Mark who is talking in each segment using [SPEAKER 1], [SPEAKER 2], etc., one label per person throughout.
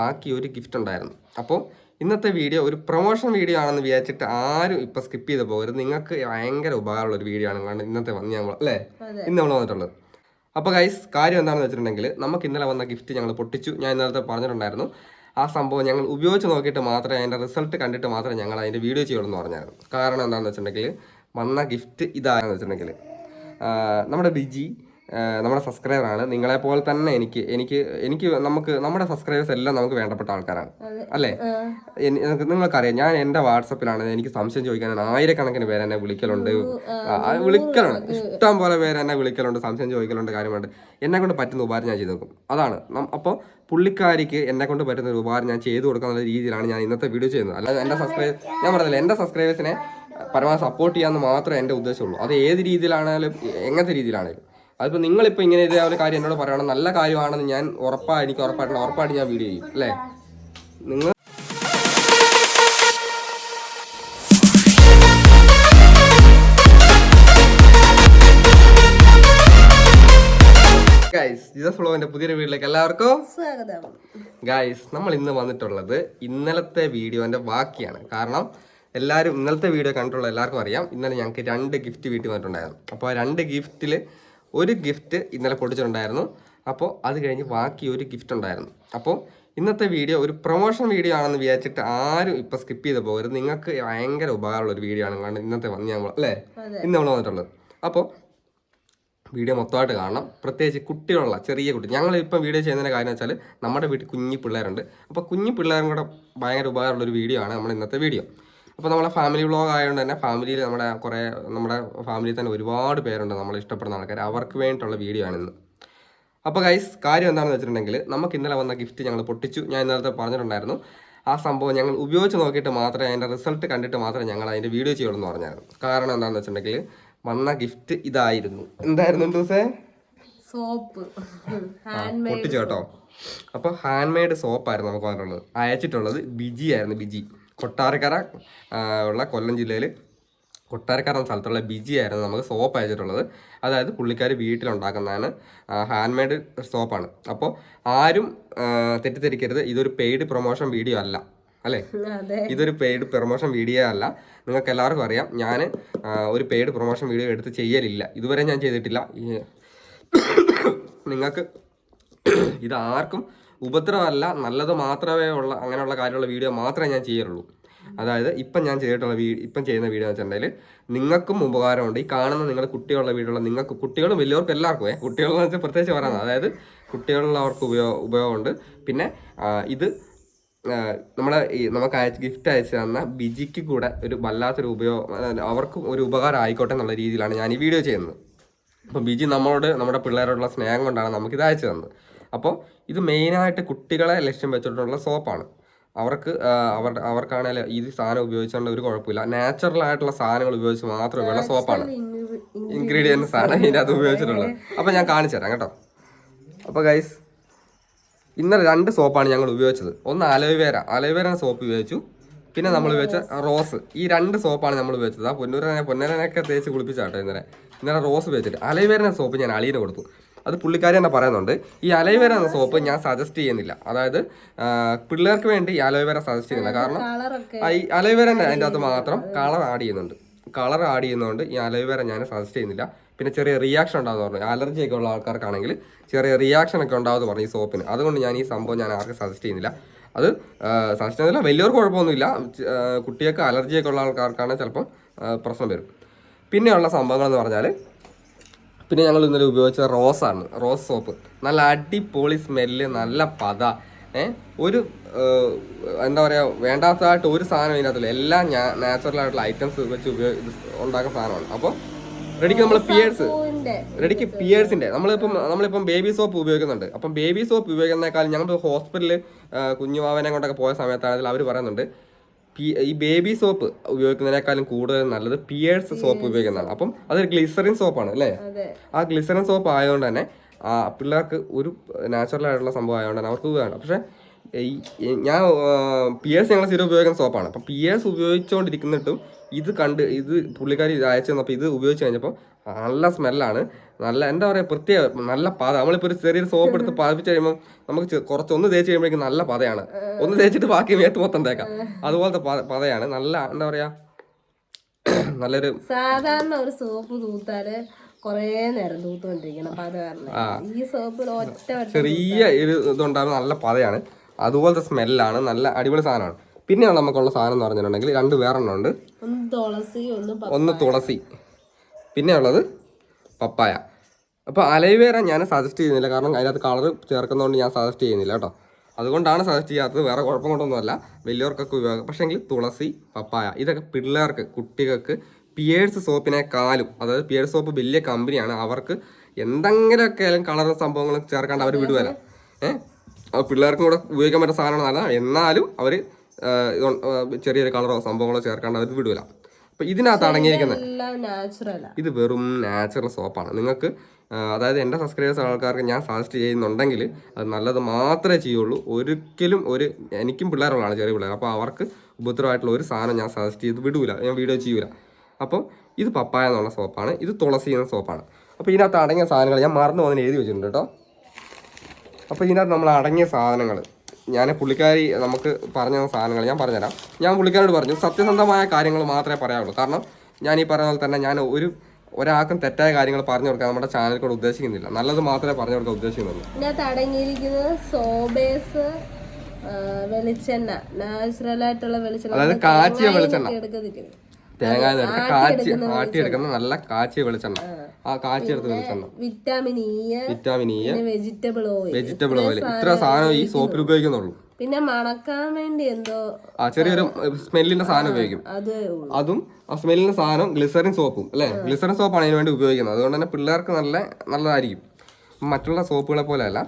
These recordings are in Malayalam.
[SPEAKER 1] ബാക്കി ഒരു ഗിഫ്റ്റ് ഉണ്ടായിരുന്നു. അപ്പോൾ ഇന്നത്തെ വീഡിയോ ഒരു പ്രൊമോഷൻ വീഡിയോ ആണെന്ന് വിചാരിച്ചിട്ട് ആരും ഇപ്പൊ സ്കിപ്പ് ചെയ്ത് പോകരുത്. നിങ്ങൾക്ക് ഭയങ്കര ഉപകാരമുള്ള ഒരു വീഡിയോ ആണ് കാരണം ഇന്നത്തെ വന്ന് ഞങ്ങൾ അല്ലേ? ഇന്ന് നമ്മൾ വന്നിട്ടുള്ളത്. അപ്പോൾ ഗൈസ് കാര്യം എന്താണെന്ന് വെച്ചിട്ടുണ്ടെങ്കിൽ നമുക്ക് ഇന്നലെ വന്ന ഗിഫ്റ്റ് ഞങ്ങൾ പൊട്ടിച്ചു. ഞാൻ ഇന്നലത്തെ പറഞ്ഞിട്ടുണ്ടായിരുന്നു. ആ സംഭവം ഞങ്ങൾ ഉപയോഗിച്ച് നോക്കിയിട്ട് മാത്രമേ അതിന്റെ റിസൾട്ട് കണ്ടിട്ട് മാത്രമേ ഞങ്ങൾ അതിന്റെ വീഡിയോ ചെയ്യുള്ളൂ എന്ന് പറഞ്ഞായിരുന്നു. കാരണം എന്താണെന്ന് വെച്ചിട്ടുണ്ടെങ്കിൽ വന്ന ഗിഫ്റ്റ് ഇതാണെന്ന് വെച്ചിട്ടുണ്ടെങ്കിൽ നമ്മുടെ ബിജി നമ്മുടെ സബ്സ്ക്രൈബറാണ്. നിങ്ങളെ പോലെ തന്നെ എനിക്ക് എനിക്ക് എനിക്ക് നമുക്ക് നമ്മുടെ സബ്സ്ക്രൈബേഴ്സ് എല്ലാം നമുക്ക് വേണ്ടപ്പെട്ട ആൾക്കാരാണ്. അല്ലേ? നിങ്ങൾക്കറിയാം ഞാൻ എന്റെ വാട്സപ്പിലാണ് എനിക്ക് സംശയം ചോദിക്കാൻ ആയിരക്കണക്കിന് പേര് എന്നെ വിളിക്കലുണ്ട്. വിളിക്കലുണ്ട്. ഇഷ്ടം പോലെ പേര് എന്നെ വിളിക്കലുണ്ട് സംശയം ചോദിക്കലുണ്ട് കാര്യമുണ്ട് എന്നെ കൊണ്ട് പറ്റുന്ന ഉപകാരം ഞാൻ ചെയ്തു നോക്കും അതാണ്. അപ്പോൾ പുള്ളിക്കാരിക്ക് എന്നെ കൊണ്ട് പറ്റുന്ന ഒരു ഉപകാരം ഞാൻ ചെയ്തു കൊടുക്കുന്ന രീതിയിലാണ് ഞാൻ ഇന്നത്തെ വീഡിയോ ചെയ്യുന്നത്. അല്ലാതെ എന്റെ സബ്സ്ക്രൈബ് ഞാൻ പറഞ്ഞില്ല എന്റെ സബ്സ്ക്രൈബേഴ്സിനെ പരമാവധി സപ്പോർട്ട് ചെയ്യാമെന്ന് മാത്രമേ എന്റെ ഉദ്ദേശമുള്ളൂ. അത് ഏത് രീതിയിലാണെങ്കിലും എങ്ങനത്തെ രീതിയിലാണെങ്കിലും അതിപ്പോൾ നിങ്ങളിപ്പോൾ ഇങ്ങനെ ഇതേ ഒരു കാര്യം എന്നോട് പറയണം. നല്ല കാര്യമാണെന്ന് ഞാൻ ഉറപ്പായി എനിക്ക് ഉറപ്പായിട്ട് ഉറപ്പായിട്ട് ഞാൻ വീഡിയോ ചെയ്യും അല്ലേ? നിങ്ങൾ ഗൈസ് ജീസസ് ഫ്ലോവിന്റെ പുതിയൊരു വീട്ടിലേക്ക് എല്ലാവർക്കും
[SPEAKER 2] സ്വാഗതം.
[SPEAKER 1] ഗൈസ് നമ്മൾ ഇന്ന് വന്നിട്ടുള്ളത് ഇന്നലത്തെ വീഡിയോന്റെ ബാക്കിയാണ്. കാരണം എല്ലാവരും ഇന്നലത്തെ വീഡിയോ കണ്ടിട്ടുള്ള എല്ലാവർക്കും അറിയാം. ഇന്നലെ ഞങ്ങൾക്ക് രണ്ട് ഗിഫ്റ്റ് വീട്ടിൽ വന്നിട്ടുണ്ടായിരുന്നു. അപ്പോൾ ആ രണ്ട് ഗിഫ്റ്റിൽ ഒരു ഗിഫ്റ്റ് ഇന്നലെ പൊട്ടിച്ചിട്ടുണ്ടായിരുന്നു. അപ്പോൾ അത് കഴിഞ്ഞ് ബാക്കി ഒരു ഗിഫ്റ്റ് ഉണ്ടായിരുന്നു. അപ്പോൾ ഇന്നത്തെ വീഡിയോ ഒരു പ്രൊമോഷൻ വീഡിയോ ആണെന്ന് വിചാരിച്ചിട്ട് ആരും ഇപ്പോൾ സ്കിപ്പ് ചെയ്ത് പോകരുത്. നിങ്ങൾക്ക് ഭയങ്കര ഉപകാരമുള്ള ഒരു വീഡിയോ ആണ്. കാരണം ഇന്നത്തെ വന്ന് ഞങ്ങൾ അല്ലേ? ഇന്ന് നമ്മൾ വന്നിട്ടുള്ളത്. അപ്പോൾ വീഡിയോ മൊത്തമായിട്ട് കാണണം. പ്രത്യേകിച്ച് കുട്ടികളുള്ള ചെറിയ കുട്ടി. ഞങ്ങൾ ഇപ്പം വീഡിയോ ചെയ്യുന്നതിന്റെ കാര്യം വെച്ചാൽ നമ്മുടെ വീട്ടിൽ കുഞ്ഞു പിള്ളേരുണ്ട്. അപ്പോൾ കുഞ്ഞു പിള്ളേരും കൂടെ ഭയങ്കര ഉപകാരമുള്ള ഒരു വീഡിയോ ആണ് നമ്മുടെ ഇന്നത്തെ വീഡിയോ അപ്പോൾ നമ്മളെ ഫാമിലി വ്ളോഗ് ആയതുകൊണ്ട് തന്നെ ഫാമിലിയിൽ നമ്മുടെ കുറേ നമ്മുടെ ഫാമിലിയിൽ തന്നെ ഒരുപാട് പേരുണ്ട് നമ്മൾ ഇഷ്ടപ്പെടുന്ന ആൾക്കാർ അവർക്ക് വേണ്ടിയിട്ടുള്ള വീഡിയോ ആണ് ഇന്ന്. അപ്പോൾ ഗൈസ് കാര്യം എന്താണെന്ന് വെച്ചിട്ടുണ്ടെങ്കിൽ നമുക്ക് ഇന്നലെ വന്ന ഗിഫ്റ്റ് ഞങ്ങൾ പൊട്ടിച്ചു. ഞാൻ ഇന്നലത്തെ പറഞ്ഞിട്ടുണ്ടായിരുന്നു. ആ സംഭവം ഞങ്ങൾ ഉപയോഗിച്ച് നോക്കിയിട്ട് മാത്രമേ അതിന്റെ റിസൾട്ട് കണ്ടിട്ട് മാത്രമേ ഞങ്ങൾ അതിന്റെ വീഡിയോ ചെയ്യുള്ളൂ എന്ന് പറഞ്ഞായിരുന്നു. കാരണം എന്താണെന്ന് വെച്ചിട്ടുണ്ടെങ്കിൽ വന്ന ഗിഫ്റ്റ് ഇതായിരുന്നു. എന്തായിരുന്നു ദിവസേ
[SPEAKER 2] സോപ്പ്.
[SPEAKER 1] പൊട്ടിച്ചു കേട്ടോ. അപ്പോൾ ഹാൻഡ് മെയ്ഡ് സോപ്പായിരുന്നു നമുക്ക് വന്നിട്ടുള്ളത്. അയച്ചിട്ടുള്ളത് ബിജി ആയിരുന്നു ബിജി. കൊട്ടാരക്കര ഉള്ള കൊല്ലം ജില്ലയിൽ കൊട്ടാരക്കര എന്ന സ്ഥലത്തുള്ള ബിജി ആയിരുന്നു നമുക്ക് സോപ്പ് അയച്ചിട്ടുള്ളത്. അതായത് പുള്ളിക്കാർ വീട്ടിലുണ്ടാക്കുന്നതാണ് ഹാൻഡ് മെയ്ഡ് സോപ്പാണ് അപ്പോൾ ആരും തെറ്റിദ്ധരിക്കരുത്. ഇതൊരു പെയ്ഡ് പ്രൊമോഷൻ വീഡിയോ അല്ല അല്ലേ? ഇതൊരു പെയ്ഡ് പ്രൊമോഷൻ വീഡിയോ അല്ല. നിങ്ങൾക്ക് എല്ലാവർക്കും അറിയാം ഞാൻ ഒരു പെയ്ഡ് പ്രൊമോഷൻ വീഡിയോ എടുത്ത് ചെയ്യലില്ല. ഇതുവരെ ഞാൻ ചെയ്തിട്ടില്ല. നിങ്ങൾക്ക് ഇത് ആർക്കും ഉപദ്രവമല്ല നല്ലത് മാത്രമേ ഉള്ള അങ്ങനെയുള്ള കാര്യമുള്ള വീഡിയോ മാത്രമേ ഞാൻ ചെയ്യാറുള്ളൂ. അതായത് ഇപ്പം ഞാൻ ചെയ്തിട്ടുള്ള വീ ഇപ്പം ചെയ്യുന്ന വീഡിയോ എന്ന് വെച്ചിട്ടുണ്ടെങ്കിൽ നിങ്ങൾക്കും ഉപകാരമുണ്ട്. ഈ കാണുന്ന നിങ്ങളുടെ കുട്ടികളുടെ വീടുള്ള നിങ്ങൾക്ക് കുട്ടികളും വലിയവർക്കും എല്ലാവർക്കും കുട്ടികളെന്ന് വെച്ചാൽ പ്രത്യേകിച്ച് പറയുന്നത് അതായത് കുട്ടികളുള്ളവർക്ക് ഉപയോഗ ഉപയോഗമുണ്ട്. പിന്നെ ഇത് നമ്മളെ ഈ നമുക്ക് അയച്ച് ഗിഫ്റ്റ് അയച്ചു തന്ന ബിജിക്ക് കൂടെ ഒരു വല്ലാത്തൊരു ഉപയോഗം അവർക്കും ഒരു ഉപകാരം ആയിക്കോട്ടെ എന്നുള്ള രീതിയിലാണ് ഞാൻ ഈ വീഡിയോ ചെയ്യുന്നത്. അപ്പോൾ ബിജി നമ്മളോട് നമ്മുടെ പിള്ളേരോടുള്ള സ്നേഹം കൊണ്ടാണ് നമുക്കിത് അയച്ചു തന്നത്. അപ്പോൾ ഇത് മെയിനായിട്ട് കുട്ടികളെ ലക്ഷ്യം വെച്ചിട്ടുള്ള സോപ്പാണ്. അവർക്ക് അവരുടെ അവർക്കാണെങ്കിൽ ഈ സാധനം ഉപയോഗിച്ചുകൊണ്ട് ഒരു കുഴപ്പമില്ല നാച്ചുറൽ ആയിട്ടുള്ള സാധനങ്ങൾ ഉപയോഗിച്ച് മാത്രമേ ഉള്ള സോപ്പാണ്. ഇൻഗ്രീഡിയൻസ് ആണ് ഇതിന്റെ അത് ഉപയോഗിച്ചിട്ടുള്ളത്. അപ്പോൾ ഞാൻ കാണിച്ചു തരാം കേട്ടോ. അപ്പോൾ ഗൈസ് ഇന്നലെ രണ്ട് സോപ്പാണ് ഞങ്ങൾ ഉപയോഗിച്ചത്. ഒന്ന് അലോവേര അലോവേര സോപ്പ് ഉപയോഗിച്ചു. പിന്നെ നമ്മൾ ഉപയോഗിച്ച റോസ് ഈ രണ്ട് സോപ്പാണ് നമ്മൾ ഉപയോഗിച്ചത്. ആ പൊന്നൂരനെ പൊന്നരനൊക്കെ തേച്ച് കുളിപ്പിച്ചാട്ടോ ഇന്നലെ. ഇന്നലെ റോസ് ഉപയോഗിച്ചിട്ട്. അലോവേര സോപ്പ് ഞാൻ അളീന് കൊടുത്തു. അത് പുള്ളിക്കാരി തന്നെ പറയുന്നുണ്ട്. ഈ അലോവേര എന്ന സോപ്പ് ഞാൻ സജസ്റ്റ് ചെയ്യുന്നില്ല. അതായത് പിള്ളേർക്ക് വേണ്ടി ഈ അലോവേര സജസ്റ്റ് ചെയ്യുന്നില്ല. കാരണം ഈ അലോവേര അതിന്റെ അകത്ത് മാത്രം കളർ ആഡ് ചെയ്യുന്നുണ്ട്. കളർ ആഡ് ചെയ്യുന്നതുകൊണ്ട് ഈ അലോവേര ഞാൻ സജസ്റ്റ് ചെയ്യുന്നില്ല. പിന്നെ ചെറിയ റിയാക്ഷൻ ഉണ്ടാകുന്ന പറഞ്ഞു. അലർജി ഒക്കെ ഉള്ള ആൾക്കാർക്കാണെങ്കിൽ ചെറിയ റിയാക്ഷൻ ഒക്കെ ഉണ്ടാകുമെന്ന് പറഞ്ഞു ഈ സോപ്പിന് അതുകൊണ്ട് ഞാൻ ഈ സംഭവം ഞാൻ ആർക്കും സജസ്റ്റ് ചെയ്യുന്നില്ല. അത് സജസ്റ്റ് ചെയ്യുന്നില്ല. വലിയവർക്ക് കുഴപ്പമൊന്നുമില്ല. കുട്ടികൾക്ക് അലർജി കുട്ടികൾക്ക് അലർജിയൊക്കെ ഉള്ള ആൾക്കാർക്കാണ് ചിലപ്പം പ്രശ്നം വരും. പിന്നെയുള്ള സംഭവങ്ങൾ എന്ന് പറഞ്ഞാൽ പിന്നെ ഞങ്ങൾ ഇന്നലെ ഉപയോഗിച്ച റോസാണ് റോസ് സോപ്പ്. നല്ല അടിപൊളി സ്മെല്ല് നല്ല പത. ഏഹ് ഒരു എന്താ പറയുക വേണ്ടാത്തതായിട്ട് ഒരു സാധനം ഇതിനകത്തില്ല. എല്ലാ ഞാൻ നാച്ചുറൽ ആയിട്ടുള്ള ഐറ്റംസ് വെച്ച് ഉപയോഗി ഉണ്ടാക്കുന്ന സാധനമാണ്. അപ്പോൾ റെഡിക്ക് നമ്മൾ പിയേഴ്സ് റെഡിക്ക് പിയേഴ്സിന്റെ നമ്മളിപ്പം നമ്മളിപ്പം ബേബി സോപ്പ് ഉപയോഗിക്കുന്നുണ്ട്. അപ്പം ബേബി സോപ്പ് ഉപയോഗിക്കുന്നതിനേക്കാൾ ഞങ്ങൾ ഹോസ്പിറ്റലിൽ കുഞ്ഞുമാവനെ കൊണ്ടൊക്കെ പോയ സമയത്താണെങ്കിൽ അവർ പറയുന്നുണ്ട് ഈ ബേബി സോപ്പ് ഉപയോഗിക്കുന്നതിനേക്കാളും കൂടുതൽ നല്ലത് പിയേഴ്സ് സോപ്പ് ഉപയോഗിക്കുന്നതാണ്. അപ്പം അതൊരു ഗ്ലിസറിൻ സോപ്പാണ് അല്ലേ? ആ ഗ്ലിസറിൻ സോപ്പ് ആയതുകൊണ്ട് തന്നെ ആ പിള്ളേർക്ക് ഒരു നാച്ചുറൽ ആയിട്ടുള്ള സംഭവം ആയതുകൊണ്ട് തന്നെ അവർക്ക് വേണം. പക്ഷേ ഈ പി ഞാൻ പിയേഴ്സ് ഞങ്ങൾ സ്ഥിരം ഉപയോഗിക്കുന്ന സോപ്പാണ് അപ്പം പിയേഴ്സ് ഉപയോഗിച്ചുകൊണ്ടിരിക്കുന്നിട്ടും ഇത് കണ്ട് ഇത് പുള്ളിക്കാരി അയച്ചു തന്നപ്പോൾ ഇത് ഉപയോഗിച്ച് കഴിഞ്ഞപ്പോൾ നല്ല സ്മെല്ലാണ് നല്ല എന്താ പറയുക പ്രത്യേക നല്ല പാത. നമ്മളിപ്പോൾ ഒരു ചെറിയൊരു സോപ്പ് എടുത്ത് പതിപ്പിച്ച് കഴിയുമ്പോൾ നമുക്ക് കുറച്ച് ഒന്ന് തേച്ച് കഴിയുമ്പോഴേക്കും നല്ല പതയാണ്. ഒന്ന് തേച്ചിട്ട് ബാക്കി മേത്ത് മൊത്തം തേക്കാം. അതുപോലത്തെ പത- പതയാണ്. നല്ല എന്താ പറയുക നല്ലൊരു
[SPEAKER 2] സാധാരണ ഒരു സോപ്പ് തൂത്താൽ കൊറേ നേരം തൂത്തുകൊണ്ടിരിക്കണം കാരണം. ഈ സോപ്പിൽ ഒറ്റ
[SPEAKER 1] ചെറിയ ഒരു ഇതുണ്ടാകുന്ന നല്ല പതയാണ്. അതുപോലത്തെ സ്മെല്ലാണ്. നല്ല അടിപൊളി സാധനമാണ്. പിന്നെയാണ് നമുക്കുള്ള സാധനം എന്ന് പറഞ്ഞിട്ടുണ്ടെങ്കിൽ രണ്ട് വേറെണ്ണം ഉണ്ട്.
[SPEAKER 2] ഒന്ന് തുളസി ഒന്ന്
[SPEAKER 1] തുളസി. പിന്നെ ഉള്ളത് പപ്പായ. അപ്പോൾ അലൈവേര ഞാൻ സജസ്റ്റ് ചെയ്യുന്നില്ല. കാരണം അതിനകത്ത് കളർ ചേർക്കുന്നതുകൊണ്ട് ഞാൻ സജസ്റ്റ് ചെയ്യുന്നില്ല കേട്ടോ. അതുകൊണ്ടാണ് സജസ്റ്റ് ചെയ്യാത്തത്. വേറെ കുഴപ്പം കൊണ്ടൊന്നുമല്ല വലിയവർക്കൊക്കെ ഉപയോഗം. പക്ഷേങ്കിൽ തുളസി പപ്പായ ഇതൊക്കെ പിള്ളേർക്ക് കുട്ടികൾക്ക് പിയേഴ്സ് സോപ്പിനെക്കാളും അതായത് പിയേഴ്സ് സോപ്പ് വലിയ കമ്പനിയാണ് അവർക്ക് എന്തെങ്കിലുമൊക്കെ ആയാലും കളർ സംഭവങ്ങൾ ചേർക്കാണ്ട് അവർ വിടുവല്ല. ഏഹ്? പിള്ളേർക്കും കൂടെ ഉപയോഗിക്കാൻ പറ്റുന്ന സാധനമാണ് നല്ലതാണ്. എന്നാലും അവർ ചെറിയൊരു കളറോ സംഭവങ്ങളോ ചേർക്കാണ്ട് അവർ വിടൂല. അപ്പോൾ ഇതിനകത്ത് അടങ്ങിയിരിക്കുന്നത് ഇത് വെറും നാച്ചുറൽ സോപ്പാണ് നിങ്ങൾക്ക് അതായത് എന്റെ സബ്സ്ക്രൈബേഴ്സ് ആൾക്കാർക്ക് ഞാൻ സജസ്റ്റ് ചെയ്യുന്നുണ്ടെങ്കിൽ അത് നല്ലത് മാത്രമേ ചെയ്യുള്ളൂ. ഒരിക്കലും ഒരു എനിക്കും പിള്ളേരുള്ളതാണ് ചെറിയ പിള്ളേർ. അപ്പോൾ അവർക്ക് ഉപദ്രവമായിട്ടുള്ള ഒരു സാധനം ഞാൻ സജസ്റ്റ് ചെയ്ത് വിടൂല. ഞാൻ വീഡിയോ ചെയ്യൂല. അപ്പം ഇത് പപ്പായ എന്നുള്ള സോപ്പാണ് ഇത് തുളസി എന്ന സോപ്പാണ് അപ്പോൾ ഇതിനകത്ത് അടങ്ങിയ സാധനങ്ങൾ ഞാൻ മറന്നു പോകുന്നതിന് എഴുതി വെച്ചിട്ടുണ്ട് കേട്ടോ. അപ്പോൾ ഇതിനകത്ത് നമ്മൾ അടങ്ങിയ സാധനങ്ങൾ ഞാൻ പുള്ളിക്കാരി നമുക്ക് പറഞ്ഞ സാധനങ്ങൾ ഞാൻ പറഞ്ഞുതരാം. ഞാൻ പുള്ളിക്കാരോട് പറഞ്ഞു സത്യസന്ധമായ കാര്യങ്ങൾ മാത്രമേ പറയാവുള്ളൂ കാരണം ഞാൻ ഈ പറഞ്ഞ പോലെ തന്നെ ഞാൻ ഒരു ഒരാൾക്കും തെറ്റായ കാര്യങ്ങൾ പറഞ്ഞു കൊടുക്കാൻ നമ്മുടെ ചാനൽ കൂടെ ഉദ്ദേശിക്കുന്നില്ല. നല്ലത് മാത്രമേ പറഞ്ഞു കൊടുക്കാൻ ഉദ്ദേശിക്കുന്നുള്ളൂ.
[SPEAKER 2] ഇതിനകത്ത് അടങ്ങിയിരിക്കുന്നത് സോബേസ് വെളിച്ചെണ്ണ നാച്ചുറൽ ആയിട്ടുള്ള വെളിച്ചെണ്ണ.
[SPEAKER 1] അതായത് കാച്ചിയ വെളിച്ചെണ്ണ.
[SPEAKER 2] ഒക്കെ എടുക്കത്തില്ലേ?
[SPEAKER 1] തേങ്ങ കാച്ചി ആട്ടിയെടുക്കുന്ന നല്ല കാച്ചി വെളിച്ചെണ്ണ. ആ. കാച്ചിയെടുത്ത വെളിച്ചെണ്ണ.
[SPEAKER 2] Vitamin E
[SPEAKER 1] vitamin E
[SPEAKER 2] vegetable oil
[SPEAKER 1] vegetable oil ഇത്ര സാധനം ഈ സോപ്പിൽ ഉപയോഗിക്കുന്നുള്ളൂ.
[SPEAKER 2] പിന്നെ മണക്കാൻ വേണ്ടി എന്തോ
[SPEAKER 1] ആ ചെറിയൊരു സ്മെല്ലിന്റെ സാധനം ഉപയോഗിക്കും.
[SPEAKER 2] അതേ
[SPEAKER 1] അതും ആ സ്മെല്ലിന്റെ സാധനം ഗ്ലിസറിൻ സോപ്പും അല്ലെ? ഗ്ലിസറിൻ സോപ്പാണ് അതിന് വേണ്ടി ഉപയോഗിക്കുന്നത്. അതുകൊണ്ട് തന്നെ പിള്ളേർക്ക് നല്ല നല്ലതായിരിക്കും. മറ്റുള്ള സോപ്പുകളെ പോലെയല്ല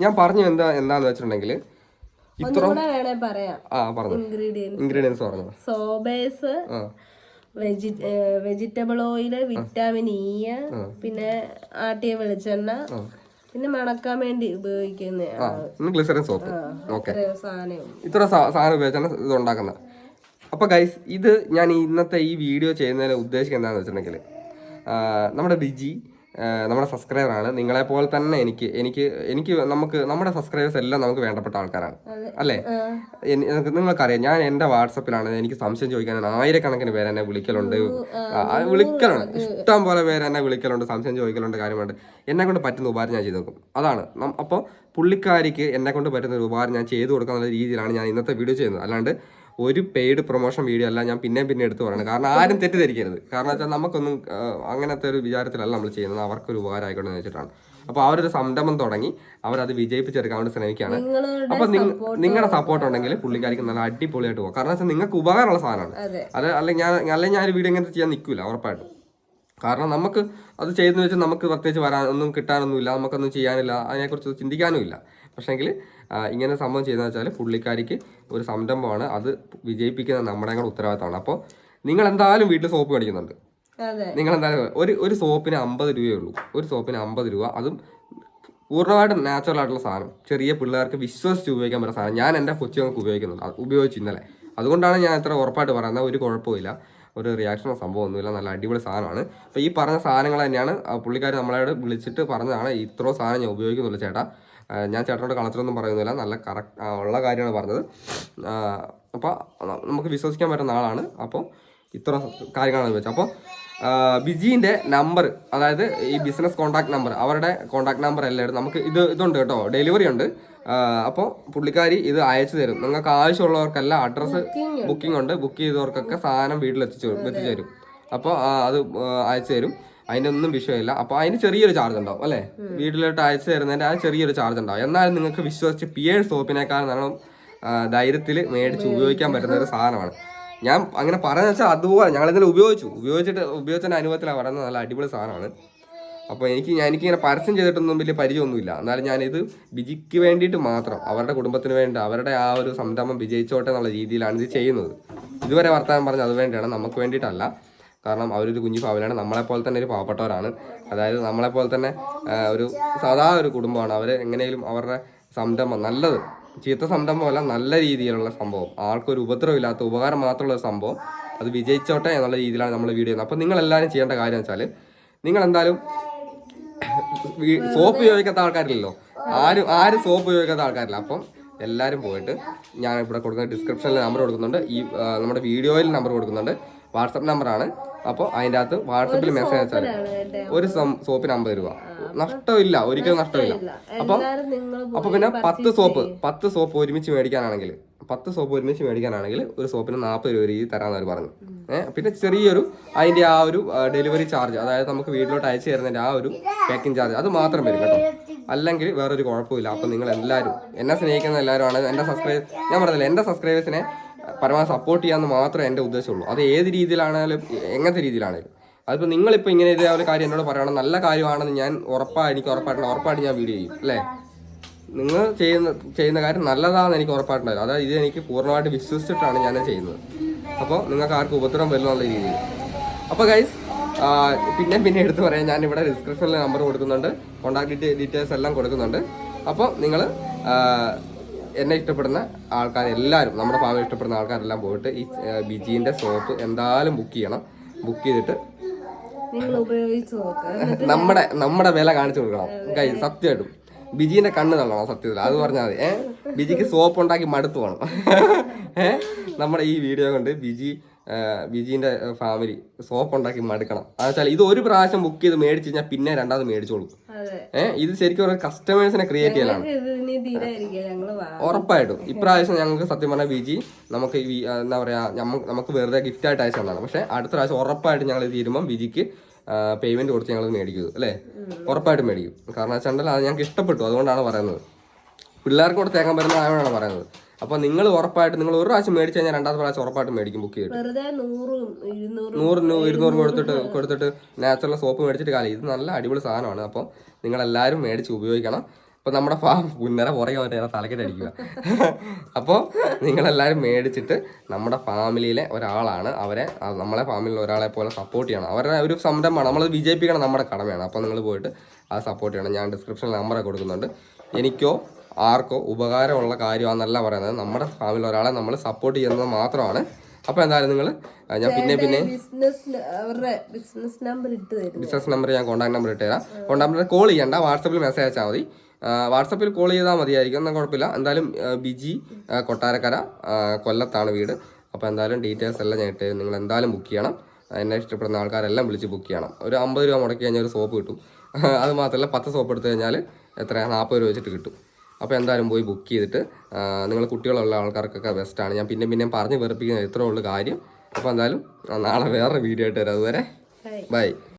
[SPEAKER 1] ഞാൻ പറഞ്ഞു എന്താ എന്താന്ന് വെച്ചിട്ടുണ്ടെങ്കിൽ ഇത്ര
[SPEAKER 2] വേണേ പറയാം.
[SPEAKER 1] ആ പറഞ്ഞു.
[SPEAKER 2] ഇൻഗ്രീഡിയൻസ്
[SPEAKER 1] പറഞ്ഞു.
[SPEAKER 2] Soap base vegetable oil vitamin E പിന്നെ ആട്ടിയ വെളിച്ചെണ്ണ പിന്നെ മണക്കാൻ വേണ്ടി ഉപയോഗിക്കുന്ന
[SPEAKER 1] ഗ്ലിസറിൻ സോപ്പ് ഓക്കെ ഇത്ര സാധനം ഉപയോഗിച്ചാണ് ഇത് ഉണ്ടാക്കുന്നത്. അപ്പോൾ ഗൈസ് ഇത് ഞാൻ ഇന്നത്തെ ഈ വീഡിയോ ചെയ്യുന്നതിന് ഉദ്ദേശിക്കുന്നത് എന്താണെന്ന് വെച്ചിട്ടുണ്ടെങ്കിൽ നമ്മുടെ ബിജി നമ്മുടെ സബ്സ്ക്രൈബറാണ്. നിങ്ങളെപ്പോലെ തന്നെ എനിക്ക് എനിക്ക് എനിക്ക് നമുക്ക് നമ്മുടെ സബ്സ്ക്രൈബേഴ്സ് എല്ലാം നമുക്ക് വേണ്ടപ്പെട്ട ആൾക്കാരാണ്. അല്ലേ? നിങ്ങൾക്കറിയാം ഞാൻ എന്റെ വാട്സപ്പിലാണ് എനിക്ക് സംശയം ചോദിക്കാൻ ആയിരക്കണക്കിന് പേര് എന്നെ വിളിക്കലുണ്ട്. വിളിക്കലുണ്ട്. ഇഷ്ടം പോലെ പേര് എന്നെ വിളിക്കലുണ്ട് സംശയം ചോദിക്കലുണ്ട് കാര്യമുണ്ട്. എന്നെ കൊണ്ട് പറ്റുന്ന ഉപകാരം ഞാൻ ചെയ്തു നോക്കും അതാണ് അപ്പോൾ പുള്ളിക്കാരിക്ക് എന്നെ കൊണ്ട് പറ്റുന്ന ഒരു ഉപകാരം ഞാൻ ചെയ്തു കൊടുക്കാനുള്ള രീതിയിലാണ് ഞാൻ ഇന്നത്തെ വീഡിയോ ചെയ്യുന്നത്. അല്ലാണ്ട് ഒരു പെയ്ഡ് പ്രൊമോഷൻ വീഡിയോ അല്ല ഞാൻ പിന്നെയും പിന്നെ എടുത്ത് പറയണം കാരണം ആരും തെറ്റിദ്ധരിക്കരുത്. കാരണം വെച്ചാൽ നമുക്കൊന്നും അങ്ങനത്തെ ഒരു വിചാരത്തിലല്ല നമ്മൾ ചെയ്യുന്നത്. അവർക്കൊരു ഉപകാരം ആയിക്കോട്ടെ എന്ന് വെച്ചിട്ടാണ്. അപ്പോൾ അവരൊരു സംരംഭം തുടങ്ങി അവരത് വിജയിപ്പിച്ചെടുക്കാൻ വേണ്ടി ശ്രമിക്കുകയാണ്.
[SPEAKER 2] നിങ്ങളുടെ
[SPEAKER 1] അപ്പൊ നിങ്ങളുടെ സപ്പോർട്ട് ഉണ്ടെങ്കിൽ പുള്ളിക്കാരിക്ക് നല്ല അടിപൊളിയായിട്ട് പോകും കാരണം വെച്ചാൽ നിങ്ങൾക്ക് ഉപകാരമുള്ള സാധനമാണ്.
[SPEAKER 2] അതെ.
[SPEAKER 1] അല്ലെങ്കിൽ ഞാൻ അല്ലെങ്കിൽ ഞാൻ ഒരു വീഡിയോ ഇങ്ങനത്തെ ചെയ്യാൻ നിൽക്കില്ല ഉറപ്പായിട്ടും. കാരണം നമുക്ക് അത് ചെയ്തെന്ന് വെച്ചാൽ നമുക്ക് പ്രത്യേകിച്ച് വരാൻ ഒന്നും കിട്ടാനൊന്നുമില്ല നമുക്കൊന്നും ചെയ്യാനില്ല അതിനെക്കുറിച്ച് ചിന്തിക്കാനുമില്ല. പക്ഷേങ്കിൽ ഇങ്ങനെ സംഭവം ചെയ്തെന്ന് വെച്ചാൽ പുള്ളിക്കാരിക്ക് ഒരു സംരംഭമാണ്. അത് വിജയിപ്പിക്കുന്ന നമ്മുടെ കൂടെ ഉത്തരവാദിത്തമാണ്. അപ്പോൾ നിങ്ങൾ എന്തായാലും വീട്ടിൽ സോപ്പ് മേടിക്കുന്നുണ്ട്. നിങ്ങൾ എന്തായാലും ഒരു ഒരു സോപ്പിന് അമ്പത് രൂപയേ ഉള്ളൂ. ഒരു സോപ്പിന് അമ്പത് രൂപ. അതും പൂർണമായിട്ടും നാച്ചുറൽ ആയിട്ടുള്ള സാധനം. ചെറിയ പിള്ളേർക്ക് വിശ്വസിച്ച് ഉപയോഗിക്കാൻ പറ്റുന്ന സാധനം. ഞാൻ എന്റെ കൊച്ചുകൾക്ക് ഉപയോഗിക്കുന്നുണ്ട്. ഉപയോഗിച്ചു ഇന്നലെ. അതുകൊണ്ടാണ് ഞാൻ ഇത്ര ഉറപ്പായിട്ട് പറയുന്നത്. ഒരു കുഴപ്പമില്ല ഒരു റിയാക്ഷനോ സംഭവമൊന്നുമില്ല. നല്ല അടിപൊളി സാധനമാണ്. അപ്പോൾ ഈ പറഞ്ഞ സാധനങ്ങൾ തന്നെയാണ് പുള്ളിക്കാർ നമ്മളോട് വിളിച്ചിട്ട് പറഞ്ഞതാണ് ഇത്രോ സാധനം ഞാൻ ഉപയോഗിക്കുന്നുള്ളൂ ചേട്ടാ. ഞാൻ ചേട്ടനോട് കളത്തിലൊന്നും പറയുന്നില്ല. നല്ല കറക്റ്റ് ഉള്ള കാര്യമാണ് പറഞ്ഞത്. അപ്പോൾ നമുക്ക് വിശ്വസിക്കാൻ പറ്റുന്ന ആളാണ്. അപ്പോൾ ഇത്ര കാര്യങ്ങളാണ് വെച്ചത് അപ്പോൾ ബിജീന്റെ നമ്പർ അതായത് ഈ ബിസിനസ് കോൺടാക്ട് നമ്പർ അവരുടെ കോൺടാക്ട് നമ്പർ എല്ലാവരും നമുക്ക് ഇത് ഇതുണ്ട് കേട്ടോ. ഡെലിവറി ഉണ്ട്. അപ്പോൾ പുള്ളിക്കാരി ഇത് അയച്ചു തരും. നിങ്ങൾക്ക് ആവശ്യമുള്ളവർക്കെല്ലാം അഡ്രസ്സ് ബുക്കിംഗ് ഉണ്ട്. ബുക്ക് ചെയ്തവർക്കൊക്കെ സാധനം വീട്ടിൽ എത്തിച്ചു എത്തിച്ചു തരും. അപ്പോൾ അത് അയച്ചു തരും. അതിന്റെ ഒന്നും വിഷയമില്ല. അപ്പോൾ അതിന് ചെറിയൊരു ചാർജ് ഉണ്ടാവും അല്ലേ? വീട്ടിലോട്ട് അയച്ചു തരുന്നതിന്റെ ആ ചെറിയൊരു ചാർജ് ഉണ്ടാവും. എന്നാലും നിങ്ങൾക്ക് വിശ്വസിച്ച് പിയർ സോപ്പിനേക്കാൾ നല്ല ധൈര്യത്തിൽ മേടിച്ച് ഉപയോഗിക്കാൻ പറ്റുന്ന ഒരു സാധനമാണ്. ഞാൻ അങ്ങനെ പറയാന്ന് വെച്ചാൽ അതുപോലെ ഞങ്ങൾ ഇതിൽ ഉപയോഗിച്ചു. ഉപയോഗിച്ചിട്ട് ഉപയോഗിച്ചതിന്റെ അനുഭവത്തിലാണ് പറയുന്നത് നല്ല അടിപൊളി സാധനമാണ്. അപ്പോൾ എനിക്ക് എനിക്കിങ്ങനെ പരസ്യം ചെയ്തിട്ടൊന്നും വലിയ പരിചയമൊന്നുമില്ല. എന്നാലും ഞാനിത് ബിജിക്ക് വേണ്ടിയിട്ട് മാത്രം അവരുടെ കുടുംബത്തിന് വേണ്ടി അവരുടെ ആ ഒരു സംരംഭം വിജയിച്ചോട്ടെ എന്നുള്ള രീതിയിലാണ് ഇത് ചെയ്യുന്നത്. ഇതുവരെ വർത്തമാനം പറഞ്ഞത് അത് വേണ്ടിയാണ് നമുക്ക് വേണ്ടിയിട്ടല്ല. കാരണം അവരൊരു കുഞ്ഞു പാവലാണ് നമ്മളെപ്പോലെ തന്നെ ഒരു പാവപ്പെട്ടവരാണ്. അതായത് നമ്മളെപ്പോലെ തന്നെ ഒരു സാധാ ഒരു കുടുംബമാണ്. അവർ എങ്ങനെയും അവരുടെ സംരംഭം നല്ലത് ചീത്ത സംരംഭമല്ല നല്ല രീതിയിലുള്ള സംഭവം. ആൾക്കൊരു ഉപദ്രവമില്ലാത്ത ഉപകാരം മാത്രമുള്ള ഒരു സംഭവം. അത് വിജയിച്ചോട്ടെ എന്നുള്ള രീതിയിലാണ് നമ്മൾ വീഡിയോ ചെയ്യുന്നത്. അപ്പോൾ നിങ്ങൾ എല്ലാവരും ചെയ്യേണ്ട കാര്യം വെച്ചാൽ നിങ്ങൾ എന്തായാലും സോപ്പ് ഉപയോഗിക്കാത്ത ആൾക്കാരില്ലല്ലോ. ആരും ആരും സോപ്പ് ഉപയോഗിക്കാത്ത ആൾക്കാരില്ല. അപ്പം എല്ലാവരും പോയിട്ട് ഞാൻ ഇവിടെ കൊടുക്കുന്ന ഡിസ്ക്രിപ്ഷനിൽ നമ്പർ കൊടുക്കുന്നുണ്ട്. ഈ നമ്മുടെ വീഡിയോയിൽ നമ്പർ കൊടുക്കുന്നുണ്ട്. വാട്സപ്പ് നമ്പറാണ്. അപ്പോൾ അതിന്റെ അകത്ത് വാട്സപ്പിൽ മെസ്സേജ് അയച്ചാൽ ഒരു സോപ്പിന് അമ്പത് രൂപ. നഷ്ടമില്ല ഒരിക്കലും നഷ്ടമില്ല. അപ്പൊ അപ്പൊ പിന്നെ പത്ത് സോപ്പ് പത്ത് സോപ്പ് ഒരുമിച്ച് മേടിക്കാനാണെങ്കിൽ പത്ത് സോപ്പ് ഒരുമിച്ച് മേടിക്കാനാണെങ്കിൽ ഒരു സോപ്പിന് നാൽപ്പത് രൂപ രീതി തരാമെന്ന് അവർ പറഞ്ഞു. പിന്നെ ചെറിയൊരു അതിന്റെ ആ ഒരു ഡെലിവറി ചാർജ് അതായത് നമുക്ക് വീട്ടിലോട്ട് അയച്ചു തരുന്നതിന്റെ ആ ഒരു പാക്കിംഗ് ചാർജ് അത് മാത്രം വരും കേട്ടോ. അല്ലെങ്കിൽ വേറൊരു കുഴപ്പമില്ല. അപ്പൊ നിങ്ങൾ എല്ലാവരും എന്നെ സ്നേഹിക്കുന്ന എല്ലാവരും ആണ് എന്റെ സബ്സ്ക്രൈബ് ഞാൻ പറഞ്ഞില്ല എന്റെ സബ്സ്ക്രൈബേഴ്സിനെ പരമാവധി സപ്പോർട്ട് ചെയ്യാന്ന് മാത്രമേ എന്റെ ഉദ്ദേശമുള്ളൂ. അത് ഏത് രീതിയിലാണെങ്കിലും എങ്ങനത്തെ രീതിയിലാണെങ്കിലും അതിപ്പോൾ നിങ്ങളിപ്പോൾ ഇങ്ങനെ ഇതേ ഒരു കാര്യം എന്നോട് പറയണം നല്ല കാര്യമാണെന്ന് ഞാൻ ഉറപ്പാണ് എനിക്ക് ഉറപ്പായിട്ട് ഉറപ്പായിട്ട് ഞാൻ വീഡിയോ ചെയ്യും അല്ലേ? നിങ്ങൾ ചെയ്യുന്ന ചെയ്യുന്ന കാര്യം നല്ലതാണെന്ന് എനിക്ക് ഉറപ്പായിട്ടുണ്ടായിരുന്നു അതായത് ഇത് എനിക്ക് പൂർണമായിട്ട് വിശ്വസിച്ചിട്ടാണ് ഞാൻ ചെയ്യുന്നത്. അപ്പോൾ നിങ്ങൾക്ക് ആർക്കും ഉപദ്രവം വരില്ല രീതിയിൽ. അപ്പോൾ ഗൈസ് പിന്നെ പിന്നെ എടുത്തു പറയാം. ഞാൻ ഇവിടെ ഡിസ്ക്രിപ്ഷനിൽ നമ്പർ കൊടുക്കുന്നുണ്ട്. കോൺടാക്ട് ഡീറ്റെയിൽസ് എല്ലാം കൊടുക്കുന്നുണ്ട്. അപ്പോൾ നിങ്ങൾ എന്നെ ഇഷ്ടപ്പെടുന്ന ആൾക്കാരെല്ലാവരും നമ്മുടെ ഫാമിലി ഇഷ്ടപ്പെടുന്ന ആൾക്കാരെല്ലാം പോയിട്ട് ഈ ബിജീന്റെ സോപ്പ് എന്തായാലും ബുക്ക് ചെയ്യണം. ബുക്ക് ചെയ്തിട്ട് നമ്മുടെ നമ്മുടെ വില കാണിച്ചു കൊടുക്കണം. കൈ സത്യമായിട്ടും. ബിജീന്റെ കണ്ണ് തള്ളണം സത്യത്തിൽ. അത് പറഞ്ഞാൽ മതി. ഏഹ് ബിജിക്ക് സോപ്പ് ഉണ്ടാക്കി മടുത്തു വേണം ഏഹ് നമ്മുടെ ഈ വീഡിയോ കൊണ്ട് ബിജി ബിജീന്റെ ഫാമിലി. സോപ്പ് ഉണ്ടാക്കി മടുക്കണം. എന്ന് വെച്ചാൽ ഇത് ഒരു പ്രാവശ്യം ബുക്ക് ചെയ്ത് മേടിച്ചു കഴിഞ്ഞാൽ പിന്നെ രണ്ടാമത് മേടിച്ചോളൂ. ഏഹ് ഇത് ശരിക്കും ഒരു കസ്റ്റമേഴ്സിനെ ക്രിയേറ്റ് ചെയ്യലാണ്. ഉറപ്പായിട്ടും. ഇപ്രാവശ്യം ഞങ്ങൾക്ക് സത്യം പറഞ്ഞാൽ വിജി നമുക്ക് ഈ എന്താ പറയാ നമുക്ക് വെറുതെ ഗിഫ്റ്റ് ആയിട്ട് അയച്ചു തന്നതാണ്. പക്ഷെ അടുത്ത പ്രാവശ്യം ഉറപ്പായിട്ട് ഞങ്ങൾ തീരുമ്പോൾ ബിജിക്ക് പേയ്മെന്റ് കൊടുത്ത് ഞങ്ങൾ മേടിക്കും. അല്ലേ? ഉറപ്പായിട്ടും മേടിക്കും. കാരണം വെച്ചാൽ അത് ഞങ്ങൾക്ക് ഇഷ്ടപ്പെട്ടു. അതുകൊണ്ടാണ് പറയുന്നത്. പിള്ളേർക്ക് കൂടെ തേക്കാൻ പറ്റുന്ന ആയതുകൊണ്ടാണ് പറയുന്നത്. അപ്പോൾ നിങ്ങൾ ഉറപ്പായിട്ട് നിങ്ങൾ ഒരു പ്രാവശ്യം മേടിച്ചു കഴിഞ്ഞാൽ രണ്ടാമത്തെ പ്രാവശ്യം ഉറപ്പായിട്ട് മേടിക്കും ബുക്ക് ചെയ്തിട്ട്.
[SPEAKER 2] വെറുതെ നൂറും ഇരുന്നൂറും
[SPEAKER 1] നൂറിന് ഇരുന്നൂറ് കൊടുത്തിട്ട് കൊടുത്തിട്ട് നാച്ചുറൽ സോപ്പ് മേടിച്ചിട്ട് കാലം ഇത് നല്ല അടിപൊളി സാധനമാണ്. അപ്പോൾ നിങ്ങളെല്ലാവരും മേടിച്ച് ഉപയോഗിക്കണം. അപ്പോൾ നമ്മുടെ ഫാം പുന്നര പുറകെ വന്നിട്ട് തലക്കെട്ട് അടിക്കുക. അപ്പോൾ നിങ്ങളെല്ലാവരും മേടിച്ചിട്ട് നമ്മുടെ ഫാമിലിയിലെ ഒരാളാണ്. അവരെ നമ്മളെ ഫാമിലിയിലെ ഒരാളെ പോലെ സപ്പോർട്ട് ചെയ്യണം. അവരുടെ ഒരു സംരംഭമാണ്. നമ്മൾ വിജയിപ്പിക്കണം നമ്മുടെ കടമയാണ്. അപ്പോൾ നിങ്ങൾ പോയിട്ട് അത് സപ്പോർട്ട് ചെയ്യണം. ഞാൻ ഡിസ്ക്രിപ്ഷനിൽ നമ്പറൊക്കെ കൊടുക്കുന്നുണ്ട്. എനിക്കോ ആർക്കോ ഉപകാരമുള്ള കാര്യമാണെന്നല്ല പറയുന്നത്. നമ്മുടെ ഫാമിലി ഒരാളെ നമ്മൾ സപ്പോർട്ട് ചെയ്യുന്നത് മാത്രമാണ്. അപ്പൊ എന്തായാലും നിങ്ങൾ ഞാൻ പിന്നെ പിന്നെ
[SPEAKER 2] ബിസിനസ് നമ്പർ ഇട്ട് തരും
[SPEAKER 1] ഞാൻ കോൺടാക്ട് നമ്പർ ഇട്ടുതരാം കോൺടാക്ട് നമ്പർ കോൾ ചെയ്യണ്ട വാട്സപ്പിൽ മെസ്സേജ് അയച്ചാൽ മതി. വാട്സപ്പിൽ കോൾ ചെയ്താൽ മതിയായിരിക്കും എന്നാൽ കുഴപ്പമില്ല. എന്തായാലും ബിജി കൊട്ടാരക്കര കൊല്ലത്താണ് വീട്. അപ്പോൾ എന്തായാലും ഡീറ്റെയിൽസ് എല്ലാം ഞാൻ ഇട്ട് നിങ്ങൾ എന്തായാലും ബുക്ക് ചെയ്യണം. എന്നെ ഇഷ്ടപ്പെടുന്ന ആൾക്കാരെല്ലാം വിളിച്ച് ബുക്ക് ചെയ്യണം. ഒരു അമ്പത് രൂപ മുടക്കി കഴിഞ്ഞാൽ ഒരു സോപ്പ് കിട്ടും. അത് മാത്രമല്ല പത്ത് സോപ്പ് എടുത്തു കഴിഞ്ഞാൽ എത്രയാണ് നാൽപ്പത് രൂപ വെച്ചിട്ട് കിട്ടും. അപ്പോൾ എന്തായാലും പോയി ബുക്ക് ചെയ്തിട്ട് നിങ്ങൾ കുട്ടികളുള്ള ആൾക്കാർക്കൊക്കെ ബെസ്റ്റാണ് ഞാൻ പിന്നെ പിന്നെ പറഞ്ഞ് വെറുപ്പിക്കുന്നത് ഇത്രേ ഉള്ളൂ കാര്യം. അപ്പോൾ എന്തായാലും നാളെ വേറെ വീഡിയോ ആയിട്ട് വരാം. അതുവരെ ബൈ